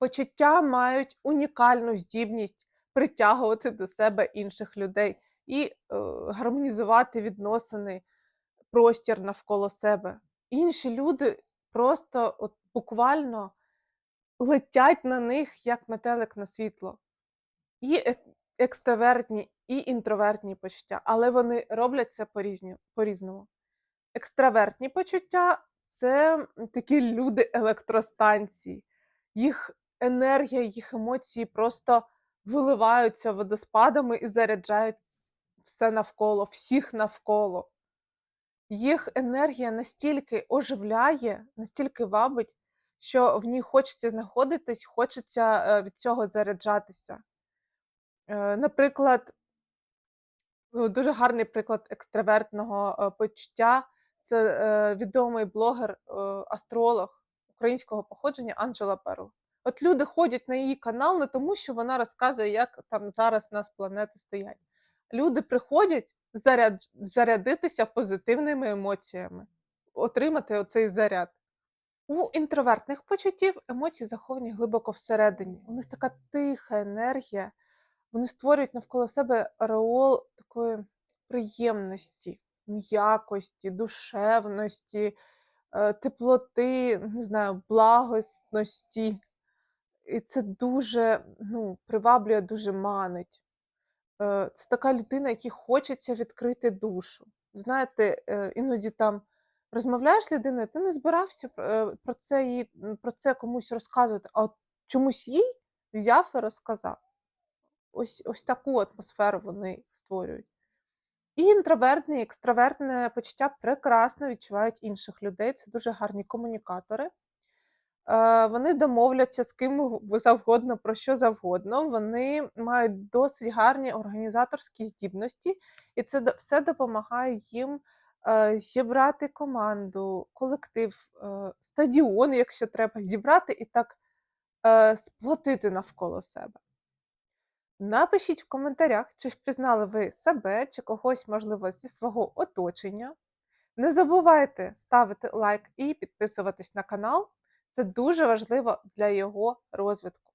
Почуття мають унікальну здібність притягувати до себе інших людей і е, гармонізувати відносини, простір навколо себе. Інші люди просто от буквально летять на них, як метелик на світло. І ек- екстравертні, і інтровертні почуття, але вони роблять це по-різному. Екстравертні почуття це такі люди електростанції. Їх енергія, їх емоції просто виливаються водоспадами і заряджають все навколо, всіх навколо. Їх енергія настільки оживляє, настільки вабить, що в ній хочеться знаходитись, хочеться е, від цього заряджатися. Е, Наприклад, Ну, дуже гарний приклад екстравертного е, почуття. Це відомий блогер, е, астролог українського походження Анджела Перл. От люди ходять на її канал не тому, що вона розказує, як там зараз у нас планети стоять. Люди приходять заряд, зарядитися позитивними емоціями, отримати оцей заряд. У інтровертних почуттів емоції заховані глибоко всередині. У них така тиха енергія, вони створюють навколо себе ореол такої приємності, м'якості, душевності, е, теплоти, не знаю, благосності. І це дуже ну, приваблює, дуже манить. Е, Це така людина, якій хочеться відкрити душу. Знаєте, е, іноді там розмовляєш з людиною, ти не збирався е, про це, їй, про це комусь розказувати, а от чомусь їй взяв і розказав. Ось, ось таку атмосферу вони створюють. І інтровертне, і екстравертне почуття прекрасно відчувають інших людей. Це дуже гарні комунікатори. Е, Вони домовляться з ким завгодно про що завгодно. Вони мають досить гарні організаторські здібності, і це все допомагає їм е, зібрати команду, колектив, е, стадіон, якщо треба, зібрати і так сплотити навколо себе. Напишіть в коментарях, чи впізнали ви себе, чи когось, можливо, зі свого оточення. Не забувайте ставити лайк і підписуватись на канал. Це дуже важливо для його розвитку.